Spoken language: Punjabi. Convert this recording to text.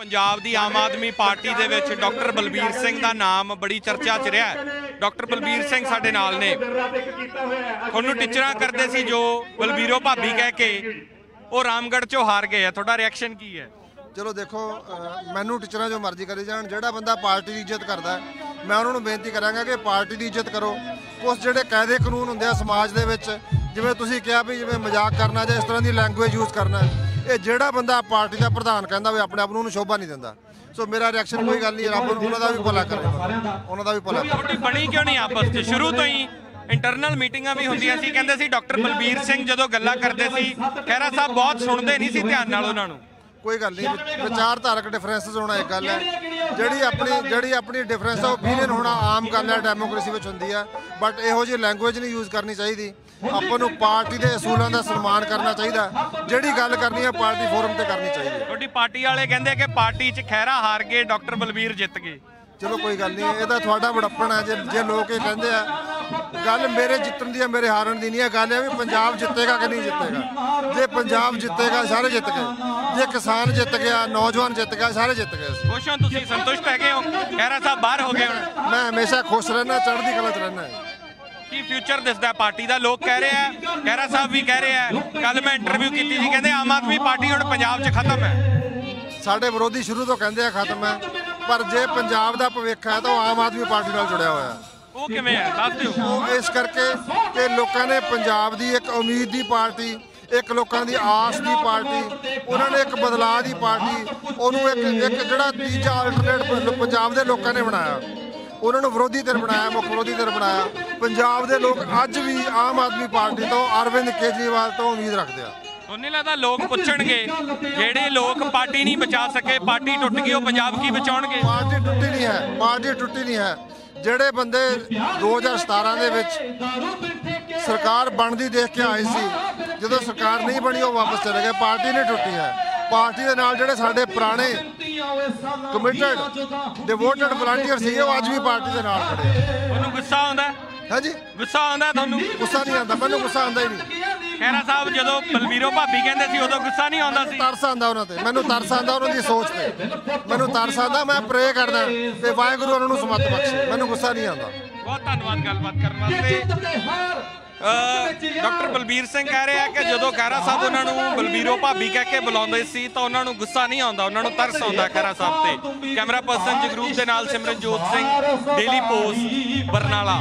ਪੰਜਾਬ ਦੀ ਆਮ ਆਦਮੀ ਪਾਰਟੀ ਦੇ ਵਿੱਚ ਡਾਕਟਰ ਬਲਬੀਰ ਸਿੰਘ ਦਾ ਨਾਮ ਬੜੀ ਚਰਚਾ 'ਚ ਰਿਹਾ ਹੈ। ਡਾਕਟਰ ਬਲਬੀਰ ਸਿੰਘ ਸਾਡੇ ਨਾਲ ਨੇ। ਉਹਨੂੰ ਟੀਚਰਾਂ ਕਰਦੇ ਸੀ ਜੋ ਬਲਬੀਰੋ ਭਾਬੀ ਕਹਿ ਕੇ ਉਹ ਰਾਮਗੜ੍ਹ 'ਚੋਂ ਹਾਰ ਗਏ ਆ। ਤੁਹਾਡਾ ਰਿਐਕਸ਼ਨ ਕੀ ਹੈ? ਚਲੋ ਦੇਖੋ ਮੈਨੂੰ ਟੀਚਰਾਂ ਜੋ ਮਰਜ਼ੀ ਕਰੀ ਜਾਣ। ਜਿਹੜਾ ਬੰਦਾ ਪਾਰਟੀ ਦੀ ਇੱਜ਼ਤ ਕਰਦਾ ਮੈਂ ਉਹਨਾਂ ਨੂੰ ਬੇਨਤੀ ਕਰਾਂਗਾ ਕਿ ਪਾਰਟੀ ਦੀ ਇੱਜ਼ਤ ਕਰੋ। ਕੁਝ ਜਿਹੜੇ ਕਾਇਦੇ ਕਾਨੂੰਨ ਹੁੰਦੇ ਆ ਸਮਾਜ ਦੇ ਵਿੱਚ, ਜਿਵੇਂ ਤੁਸੀਂ ਕਿਹਾ ਵੀ ਜਿਵੇਂ ਮਜ਼ਾਕ ਕਰਨਾ ਜਾਂ ਇਸ ਤਰ੍ਹਾਂ ਦੀ ਲੈਂਗੁਏਜ ਯੂਜ਼ ਕਰਨਾ ਇਹ ਜਿਹੜਾ ਬੰਦਾ ਪਾਰਟੀ ਦਾ ਪ੍ਰਧਾਨ ਕਹਿੰਦਾ ਵੀ ਆਪਣੇ ਆਪ ਨੂੰ ਉਹਨੂੰ ਸ਼ੋਭਾ ਨਹੀਂ ਦਿੰਦਾ। ਸੋ ਮੇਰਾ ਰਿਐਕਸ਼ਨ ਕੋਈ ਗੱਲ ਨਹੀਂ ਰੱਬ ਉਹਨਾਂ ਦਾ ਵੀ ਭਲਾ ਕਰੇ। ਉਹਨਾਂ ਦਾ ਵੀ ਭਲਾ ਕਰੇ। ਬਣੀ ਕਿਉਂ ਨਹੀਂ ਆਪਸ 'ਚ? ਸ਼ੁਰੂ ਤੋਂ ਹੀ ਇੰਟਰਨਲ ਮੀਟਿੰਗਾਂ ਵੀ ਹੁੰਦੀਆਂ ਸੀ, ਕਹਿੰਦੇ ਸੀ, ਡਾਕਟਰ ਬਲਬੀਰ ਸਿੰਘ ਜਦੋਂ ਗੱਲਾਂ ਕਰਦੇ ਸੀ, ਖਹਿਰਾ ਸਾਹਿਬ ਬਹੁਤ ਸੁਣਦੇ ਨਹੀਂ ਸੀ ਧਿਆਨ ਨਾਲ ਉਹਨਾਂ ਨੂੰ। ਕੋਈ ਗੱਲ ਨਹੀਂ। ਵਿਚਾਰਧਾਰਕ ਡਿਫਰੈਂਸਸ ਹੋਣਾ ਇੱਕ ਗੱਲ ਹੈ। ਜਿਹੜੀ ਆਪਣੀ ਜਿਹੜੀ ਆਪਣੀ ਡਿਫਰੈਂਸ ਹੈ ਓਪੀਨੀਅਨ ਹੋਣਾ ਆਮ ਗੱਲ ਹੈ ਡੈਮੋਕ੍ਰੇਸੀ ਵਿੱਚ ਹੁੰਦੀ ਹੈ ਬਟ ਇਹੋ ਜਿਹੀ ਲੈਂਗੁਏਜ ਨਹੀਂ ਯੂਜ਼ ਕਰਨੀ ਚਾਹੀਦੀ। ਆਪਾਂ ਨੂੰ ਪਾਰਟੀ ਦੇ ਅਸੂਲਾਂ ਦਾ ਸਨਮਾਨ ਕਰਨਾ ਚਾਹੀਦਾ। ਜਿਹੜੀ ਗੱਲ ਕਰਨੀ ਹੈ ਪਾਰਟੀ ਫੋਰਮ ਤੇ ਕਰਨੀ ਚਾਹੀਦੀ ਹੈ। ਤੁਹਾਡੀ ਪਾਰਟੀ ਵਾਲੇ ਕਹਿੰਦੇ ਕਿ ਪਾਰਟੀ 'ਚ ਖਹਿਰਾ ਹਾਰ ਗਏ ਡਾਕਟਰ ਬਲਬੀਰ ਜਿੱਤ ਗਏ। ਚਲੋ ਕੋਈ ਗੱਲ ਨਹੀਂ ਇਹ ਤਾਂ ਤੁਹਾਡਾ ਬੜੱਪਣ ਹੈ। ਜੇ ਜੇ ਲੋਕ ਇਹ ਕਹਿੰਦੇ ਆ ਗੱਲ ਮੇਰੇ ਜਿੱਤਣ ਦੀ ਹੈ ਮੇਰੇ ਹਾਰਨ ਦੀ ਨਹੀਂ ਹੈ। ਗੱਲ ਇਹ ਵੀ ਪੰਜਾਬ ਜਿੱਤੇਗਾ ਕਿ ਨਹੀਂ ਜਿੱਤੇਗਾ? ਜੇ ਪੰਜਾਬ ਜਿੱਤੇਗਾ ਸਾਰੇ ਜਿੱਤ ਗਏ। ਜੇ ਕਿਸਾਨ ਜਿੱਤ ਗਿਆ ਨੌਜਵਾਨ ਜਿੱਤ ਗਿਆ ਸਾਰੇ ਜਿੱਤ ਗਏ ਖੁਸ਼ ਹੋ ਤੁਸੀਂ? ਸੰਤੁਸ਼ਟ ਹੈਗੇ ਹੋ? ਖਹਿਰਾ ਸਾਹਿਬ ਬਾਹਰ ਹੋ ਗਏ ਹੁਣ। ਮੈਂ ਹਮੇਸ਼ਾ ਖੁਸ਼ ਰਹਿਣਾ ਚੜ੍ਹਦੀ ਕਲਾ 'ਚ ਰਹਿਣਾ ਹੈ। ਕੀ ਫਿਊਚਰ ਦਿਸਦਾ ਪਾਰਟੀ ਦਾ ਲੋਕ ਕਹਿ ਰਹੇ ਆ ਖਹਿਰਾ ਸਾਹਿਬ ਵੀ ਕਹਿ ਰਹੇ ਆ ਕੱਲ ਮੈਂ ਇੰਟਰਵਿਊ ਕੀਤੀ ਸੀ ਕਹਿੰਦੇ ਆਮ ਆਦਮੀ ਪਾਰਟੀ ਹੁਣ ਪੰਜਾਬ 'ਚ ਖਤਮ ਹੈ। ਸਾਡੇ ਵਿਰੋਧੀ ਸ਼ੁਰੂ ਤੋਂ ਕਹਿੰਦੇ ਆ ਖਤਮ ਹੈ ਪਰ ਜੇ ਪੰਜਾਬ ਦਾ ਭਵਿੱਖ ਹੈ ਤਾਂ ਉਹ ਆਮ ਆਦਮੀ ਪਾਰਟੀ ਨਾਲ ਜੁੜਿਆ ਹੋਇਆ ਹੈ। ਉਹ ਕਿਵੇਂ ਹੈ ਦੱਸ ਦਿਓ। ਉਹ ਇਸ ਕਰਕੇ ਕਿ ਲੋਕਾਂ ਨੇ ਪੰਜਾਬ ਦੀ ਇੱਕ ਉਮੀਦ ਦੀ ਪਾਰਟੀ ਇੱਕ ਲੋਕਾਂ ਦੀ ਆਸ ਦੀ ਪਾਰਟੀ ਉਹਨਾਂ ਨੇ ਇੱਕ ਬਦਲਾਅ ਦੀ ਪਾਰਟੀ ਉਹਨੂੰ ਇੱਕ ਇੱਕ ਜਿਹੜਾ ਤੀਜਾ ਆਲਟਰਨੇਟ ਪੰਜਾਬ ਦੇ ਲੋਕਾਂ ਨੇ ਬਣਾਇਆ। ਉਹਨਾਂ ਨੂੰ ਵਿਰੋਧੀ ਧਿਰ ਬਣਾਇਆ ਮੁੱਖ ਵਿਰੋਧੀ ਧਿਰ ਬਣਾਇਆ। ਪੰਜਾਬ ਦੇ ਲੋਕ ਅੱਜ ਵੀ ਆਮ ਆਦਮੀ ਪਾਰਟੀ ਤੋਂ ਅਰਵਿੰਦ ਕੇਜਰੀਵਾਲ ਤੋਂ ਉਮੀਦ ਰੱਖਦੇ ਆ। ਨਹੀਂ ਲੱਗਦਾ ਲੋਕ ਪੁੱਛਣਗੇ ਜਿਹੜੇ ਲੋਕ ਪਾਰਟੀ ਨਹੀਂ ਬਚਾ ਸਕੇ ਪਾਰਟੀ ਟੁੱਟ ਗਈ ਉਹ ਪੰਜਾਬ ਕੀ ਬਚਾਉਣਗੇ? ਪਾਰਟੀ ਟੁੱਟੀ ਨਹੀਂ ਹੈ ਪਾਰਟੀ ਟੁੱਟੀ ਨਹੀਂ ਹੈ। ਜਿਹੜੇ ਬੰਦੇ 2017 ਦੇ ਵਿੱਚ ਸਰਕਾਰ ਬਣਦੀ ਦੇਖ ਕੇ ਆਏ ਸੀ ਜਦੋਂ ਸਰਕਾਰ ਨਹੀਂ ਬਣੀ ਉਹ ਵਾਪਸ ਚਲੇ ਗਏ। ਪਾਰਟੀ ਨਹੀਂ ਟੁੱਟੀ ਹੈ। ਪਾਰਟੀ ਦੇ ਨਾਲ ਜਿਹੜੇ ਸਾਡੇ ਪੁਰਾਣੇ ਕਮਿਟਡ ਡਿਵੋਟਡ ਵਲੰਟੀਅਰ ਸੀ ਉਹ ਅੱਜ ਵੀ ਪਾਰਟੀ ਦੇ ਨਾਲ ਖੜੇ। ਆ ਤੁਹਾਨੂੰ ਗੁੱਸਾ ਆਉਂਦਾ। ਹੈ? ਹਾਂਜੀ ਗੁੱਸਾ ਆਉਂਦਾ ਤੁਹਾਨੂੰ? ਗੁੱਸਾ ਨਹੀਂ ਆਉਂਦਾ ਮੈਨੂੰ ਗੁੱਸਾ ਆਉਂਦਾ ਹੀ ਨਹੀਂ। ਖਹਿਰਾ ਸਾਹਿਬ ਜਦੋਂ ਬਲਬੀਰੋ ਭਾਬੀ ਕਹਿੰਦੇ ਸੀ ਉਦੋਂ ਗੁੱਸਾ ਨਹੀਂ ਆਉਂਦਾ ਸੀ? ਤਰਸ ਆਉਂਦਾ ਉਹਨਾਂ ਤੇ। ਮੈਨੂੰ ਤਰਸ ਆਉਂਦਾ ਉਹਨਾਂ ਦੀ ਸੋਚ ਤੇ। ਮੈਨੂੰ ਤਰਸ ਆਉਂਦਾ ਮੈਂ ਪ੍ਰੇ ਕਰਦਾ ਕਿ ਵਾਹਿਗੁਰੂ ਉਹਨਾਂ ਨੂੰ ਸਮਤ ਬਖਸ਼ੇ। ਮੈਨੂੰ ਗੁੱਸਾ ਨਹੀਂ ਆਉਂਦਾ। ਬਹੁਤ ਧੰਨਵਾਦ ਗੱਲਬਾਤ ਕਰਨ ਵਾਸਤੇ। ਡਾਕਟਰ ਬਲਬੀਰ ਸਿੰਘ ਕਹਿ ਰਿਹਾ ਕਿ ਜਦੋਂ ਖਹਿਰਾ ਸਾਹਿਬ ਉਹਨਾਂ ਨੂੰ ਬਲਬੀਰੋ ਭਾਬੀ ਕਹਿ ਕੇ ਬੁਲਾਉਂਦੇ ਸੀ ਤਾਂ ਉਹਨਾਂ ਨੂੰ ਗੁੱਸਾ ਨਹੀਂ ਆਉਂਦਾ ਉਹਨਾਂ ਨੂੰ ਤਰਸ ਆਉਂਦਾ ਖਹਿਰਾ ਸਾਹਿਬ ਤੇ। ਕੈਮਰਾ ਪਰਸਨ ਜਗਰੂਪ ਦੇ ਨਾਲ ਸਿਮਰਨਜੋਤ ਸਿੰਘ ਡੇਲੀ ਪੋਸਟ ਬਰਨਾਲਾ।